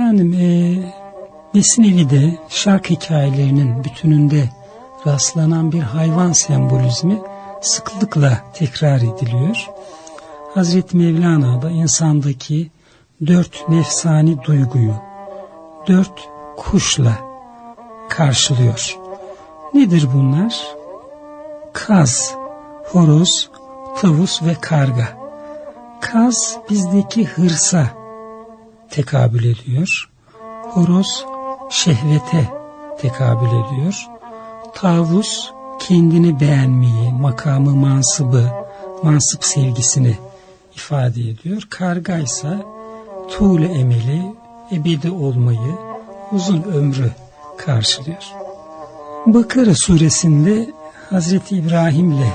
Efendim e, Mesnevi'de şark hikayelerinin bütününde rastlanan bir hayvan sembolizmi sıklıkla tekrar ediliyor. Hazreti Mevlana da insandaki dört nefsani duyguyu dört kuşla karşılıyor. Nedir bunlar? Kaz, horoz, tavus ve karga. Kaz bizdeki hırsa tekabül ediyor. Horoz şehvete tekabül ediyor. Tavus kendini beğenmeyi, makamı, mansıbı, mansıp sevgisini ifade ediyor. Karga ise tuğle emeli, ebedi olmayı, uzun ömrü karşılıyor. Bakara suresinde Hazreti İbrahim ile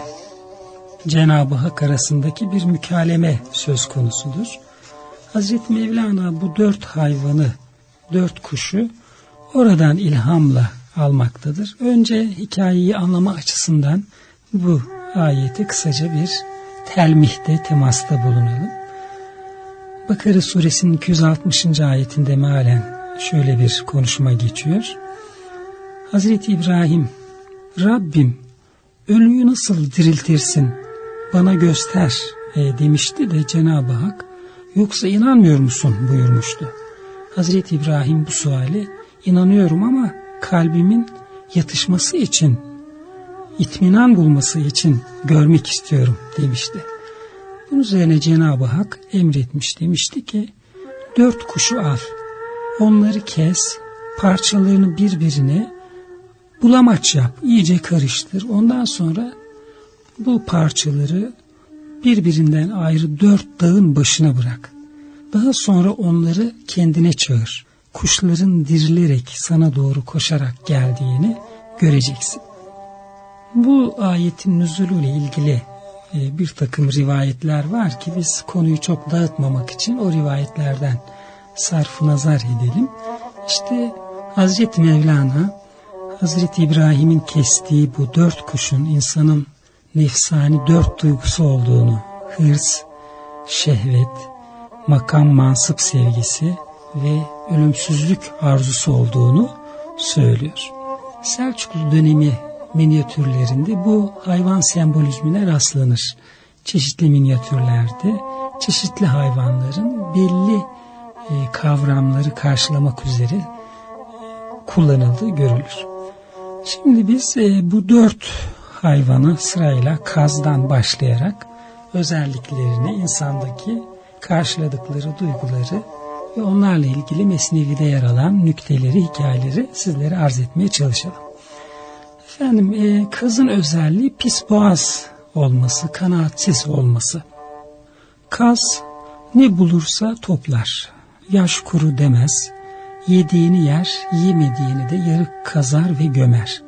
Cenab-ı Hak arasındaki bir mükaleme söz konusudur. Hazreti Mevlana bu dört hayvanı, dört kuşu oradan ilhamla almaktadır. Önce hikayeyi anlama açısından bu ayeti kısaca bir telmihte, temasta bulunalım. Bakara suresinin 260. ayetinde mealen şöyle bir konuşma geçiyor. Hazreti İbrahim, Rabbim ölüyü nasıl diriltirsin bana göster e, demişti de Cenab-ı Hak yoksa inanmıyor musun buyurmuştu. Hazreti İbrahim bu suale inanıyorum ama kalbimin yatışması için, itminan bulması için görmek istiyorum demişti. Bunun üzerine Cenab-ı Hak emretmiş demişti ki dört kuşu al, onları kes, parçalarını birbirine bulamaç yap, iyice karıştır. Ondan sonra bu parçaları birbirinden ayrı dört dağın başına bırak. Daha sonra onları kendine çağır. Kuşların dirilerek sana doğru koşarak geldiğini göreceksin. Bu ayetin nüzulüyle ilgili e, bir takım rivayetler var ki biz konuyu çok dağıtmamak için o rivayetlerden sarfı nazar edelim. İşte Hazreti Mevlana Hazreti İbrahim'in kestiği bu dört kuşun insanın nefsani dört duygusu olduğunu, hırs, şehvet, makam mansıp sevgisi ve ölümsüzlük arzusu olduğunu söylüyor. Selçuklu dönemi minyatürlerinde bu hayvan sembolizmine rastlanır. Çeşitli minyatürlerde çeşitli hayvanların belli e, kavramları karşılamak üzere kullanıldığı görülür. Şimdi biz e, bu dört hayvanı sırayla kazdan başlayarak özelliklerini, insandaki karşıladıkları duyguları ve onlarla ilgili Mesnevi'de yer alan nükteleri, hikayeleri sizlere arz etmeye çalışalım. Efendim, e, kazın özelliği pis boğaz olması, kanaatsiz olması. Kaz ne bulursa toplar, yaş kuru demez, yediğini yer, yemediğini de yarık kazar ve gömer.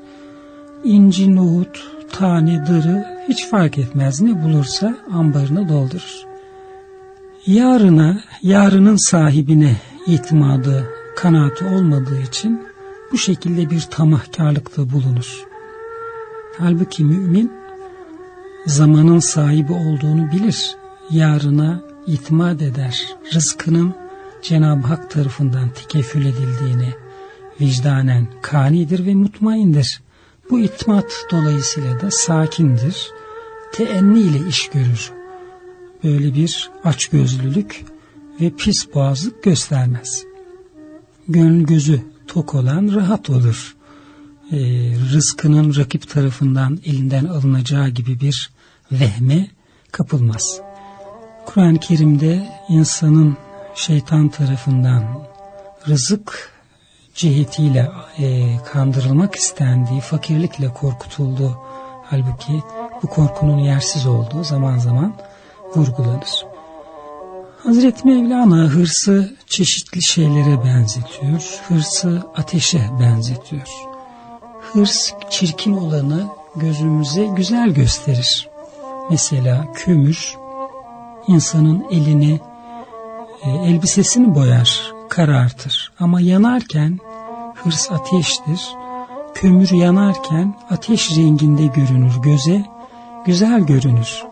İnci, nohut, tane, dırı hiç fark etmez ne bulursa ambarına doldurur. Yarına, yarının sahibine itimadı, kanaati olmadığı için bu şekilde bir tamahkarlıkta bulunur. Halbuki mümin zamanın sahibi olduğunu bilir, yarına itimat eder, rızkının Cenab-ı Hak tarafından tekeffül edildiğini vicdanen kanidir ve mutmaindir. Bu itimat dolayısıyla da sakindir, teenni ile iş görür. Böyle bir açgözlülük ve pis boğazlık göstermez. Gönül gözü tok olan rahat olur. E, rızkının rakip tarafından elinden alınacağı gibi bir vehme kapılmaz. Kur'an-ı Kerim'de insanın şeytan tarafından rızık cihetiyle e, kandırılmak istendiği, fakirlikle korkutulduğu halbuki bu korkunun yersiz olduğu zaman zaman vurgulanır. Hazreti Mevlana hırsı çeşitli şeylere benzetiyor. Hırsı ateşe benzetiyor. Hırs çirkin olanı gözümüze güzel gösterir. Mesela kömür insanın elini, e, elbisesini boyar, karartır. Ama yanarken hırs ateştir. Kömür yanarken ateş renginde görünür göze, güzel görünür.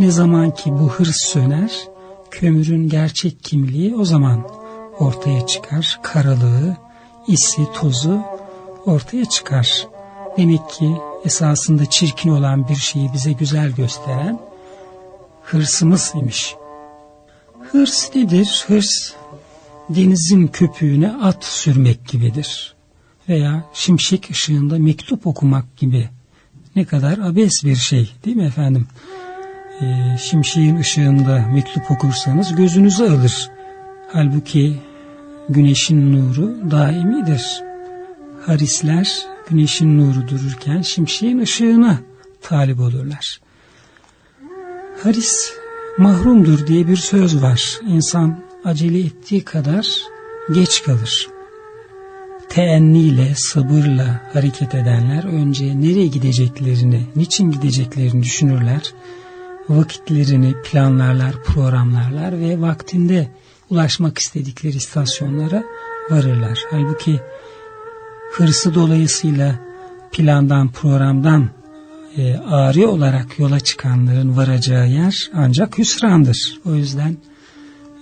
Ne zaman ki bu hırs söner, kömürün gerçek kimliği o zaman ortaya çıkar. Karalığı, isi, tozu ortaya çıkar. Demek ki esasında çirkin olan bir şeyi bize güzel gösteren hırsımız imiş. Hırs nedir? Hırs denizin köpüğüne at sürmek gibidir. Veya şimşek ışığında mektup okumak gibi. Ne kadar abes bir şey değil mi efendim? Ee, şimşeğin ışığında mektup okursanız gözünüzü alır. Halbuki güneşin nuru daimidir. Harisler güneşin nuru dururken şimşeğin ışığına talip olurlar. Haris mahrumdur diye bir söz var. İnsan acele ettiği kadar geç kalır. Teenniyle, sabırla hareket edenler önce nereye gideceklerini, niçin gideceklerini düşünürler. Vakitlerini planlarlar, programlarlar ve vaktinde ulaşmak istedikleri istasyonlara varırlar. Halbuki hırsı dolayısıyla plandan, programdan e, ari olarak yola çıkanların varacağı yer ancak hüsrandır. O yüzden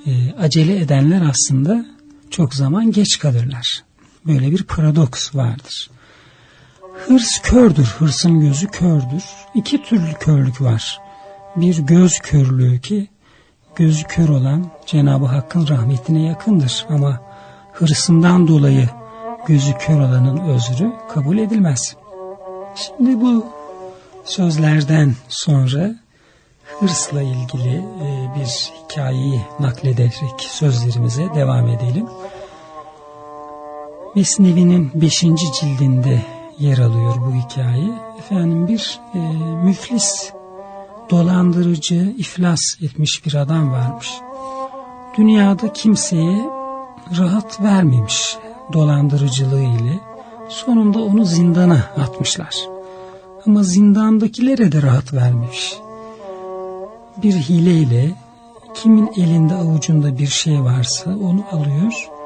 e, acele edenler aslında çok zaman geç kalırlar. Böyle bir paradoks vardır. Hırs kördür, hırsın gözü kördür. İki türlü körlük var. Bir göz körlüğü ki gözü kör olan Cenab-ı Hakk'ın rahmetine yakındır ama hırsından dolayı gözü kör olanın özrü kabul edilmez. Şimdi bu sözlerden sonra hırsla ilgili e, bir hikayeyi naklederek sözlerimize devam edelim. Mesnevi'nin 5. cildinde yer alıyor bu hikaye. Efendim bir e, müflis, dolandırıcı, iflas etmiş bir adam varmış. Dünyada kimseye rahat vermemiş dolandırıcılığı ile. Sonunda onu zindana atmışlar. Ama zindandakilere de rahat vermemiş. Bir hileyle kimin elinde avucunda bir şey varsa onu alıyor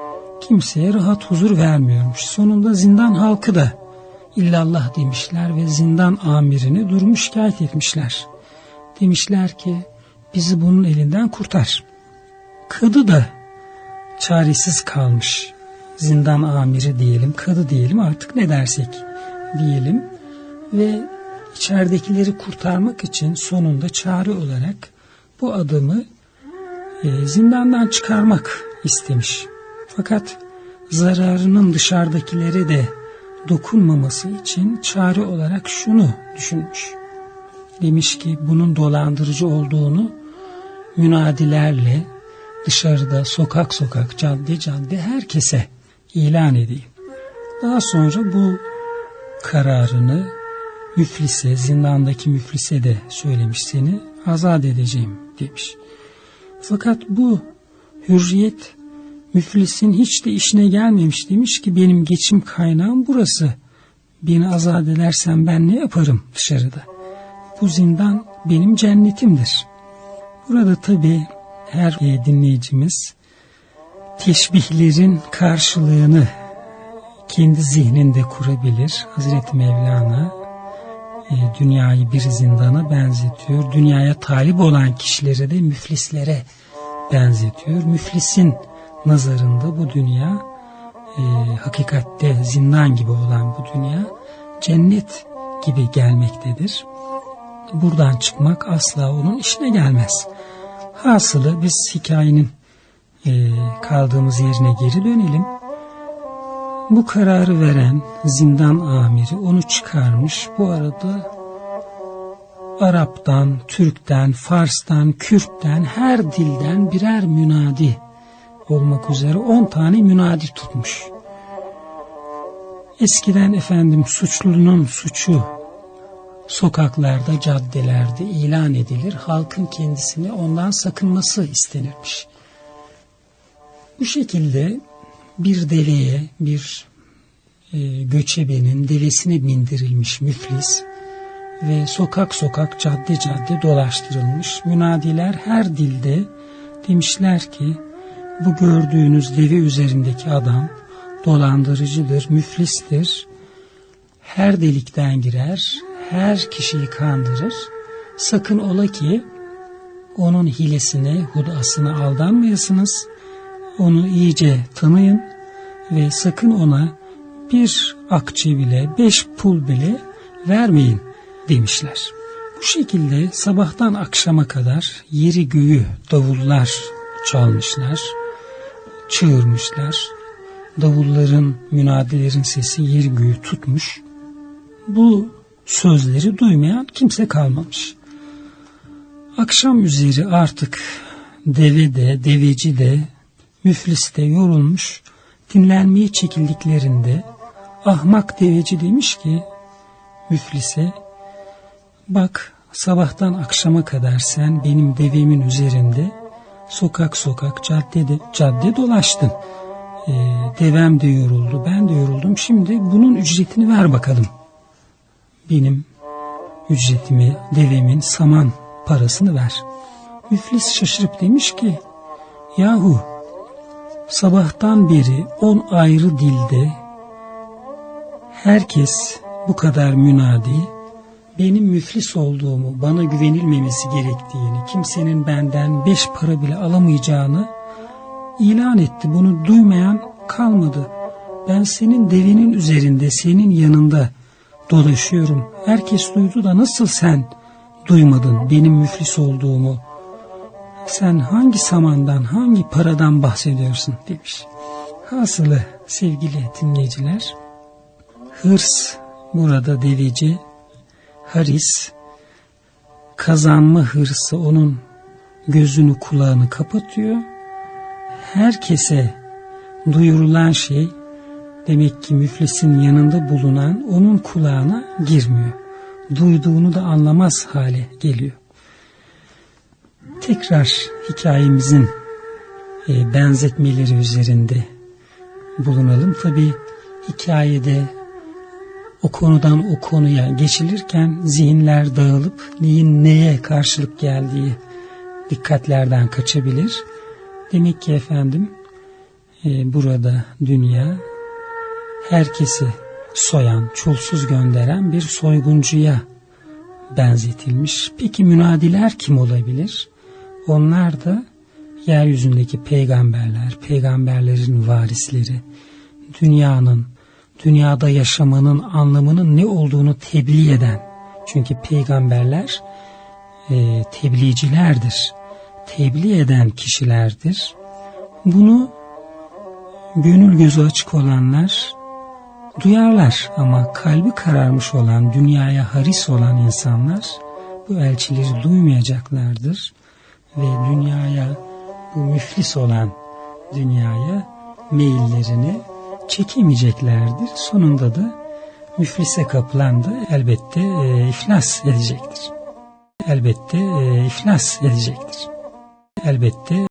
kimseye rahat huzur vermiyormuş. Sonunda zindan halkı da illallah demişler ve zindan amirini durumu şikayet etmişler. Demişler ki bizi bunun elinden kurtar. Kadı da çaresiz kalmış. Zindan amiri diyelim, kadı diyelim artık ne dersek diyelim. Ve içeridekileri kurtarmak için sonunda çare olarak bu adamı e, zindandan çıkarmak istemiş. Fakat zararının dışarıdakilere de dokunmaması için çare olarak şunu düşünmüş. Demiş ki bunun dolandırıcı olduğunu münadilerle dışarıda sokak sokak cadde cadde herkese ilan edeyim. Daha sonra bu kararını müflise, zindandaki müflise de söylemiş seni azat edeceğim demiş. Fakat bu hürriyet müflisin hiç de işine gelmemiş demiş ki benim geçim kaynağım burası. Beni azat edersen ben ne yaparım dışarıda? Bu zindan benim cennetimdir. Burada tabi her dinleyicimiz teşbihlerin karşılığını kendi zihninde kurabilir. Hazreti Mevlana dünyayı bir zindana benzetiyor. Dünyaya talip olan kişileri de müflislere benzetiyor. Müflisin nazarında bu dünya e, hakikatte zindan gibi olan bu dünya cennet gibi gelmektedir. Buradan çıkmak asla onun işine gelmez. Hasılı biz hikayenin e, kaldığımız yerine geri dönelim. Bu kararı veren zindan amiri onu çıkarmış. Bu arada Arap'tan, Türk'ten, Fars'tan, Kürt'ten her dilden birer münadi olmak üzere 10 tane münadi tutmuş. Eskiden efendim suçlunun suçu sokaklarda, caddelerde ilan edilir. Halkın kendisini ondan sakınması istenirmiş. Bu şekilde bir deveye, bir e, göçebenin devesine bindirilmiş müflis ve sokak sokak, cadde cadde dolaştırılmış. Münadiler her dilde demişler ki bu gördüğünüz devi üzerindeki adam dolandırıcıdır, müflistir. Her delikten girer, her kişiyi kandırır. Sakın ola ki onun hilesine, hudasına aldanmayasınız onu iyice tanıyın ve sakın ona bir akçe bile, beş pul bile vermeyin demişler. Bu şekilde sabahtan akşama kadar yeri göğü davullar çalmışlar, çığırmışlar. Davulların, münadilerin sesi yeri göğü tutmuş. Bu sözleri duymayan kimse kalmamış. Akşam üzeri artık deve de, deveci de, müflis de yorulmuş, dinlenmeye çekildiklerinde ahmak deveci demiş ki müflise bak sabahtan akşama kadar sen benim devemin üzerinde sokak sokak caddede cadde dolaştın. Ee, devem de yoruldu ben de yoruldum şimdi bunun ücretini ver bakalım. Benim ücretimi devemin saman parasını ver. Müflis şaşırıp demiş ki yahu sabahtan beri on ayrı dilde herkes bu kadar münadi benim müflis olduğumu, bana güvenilmemesi gerektiğini, kimsenin benden beş para bile alamayacağını ilan etti. Bunu duymayan kalmadı. Ben senin devinin üzerinde, senin yanında dolaşıyorum. Herkes duydu da nasıl sen duymadın benim müflis olduğumu? Sen hangi samandan, hangi paradan bahsediyorsun demiş. Hasılı sevgili dinleyiciler, hırs burada deveci, haris, kazanma hırsı onun gözünü kulağını kapatıyor. Herkese duyurulan şey demek ki müflisin yanında bulunan onun kulağına girmiyor. Duyduğunu da anlamaz hale geliyor. Tekrar hikayemizin e, benzetmeleri üzerinde bulunalım. Tabi hikayede o konudan o konuya geçilirken zihinler dağılıp neyin neye karşılık geldiği dikkatlerden kaçabilir. Demek ki efendim e, burada dünya herkesi soyan, çulsuz gönderen bir soyguncuya benzetilmiş. Peki münadiler kim olabilir? Onlar da yeryüzündeki peygamberler, peygamberlerin varisleri, dünyanın, dünyada yaşamanın anlamının ne olduğunu tebliğ eden. Çünkü peygamberler e, tebliğcilerdir. Tebliğ eden kişilerdir. Bunu gönül gözü açık olanlar duyarlar ama kalbi kararmış olan, dünyaya haris olan insanlar bu elçileri duymayacaklardır ve dünyaya bu müflis olan dünyaya meyillerini çekemeyeceklerdir. Sonunda da müflise kapılan da elbette e, iflas edecektir. Elbette e, iflas edecektir. Elbette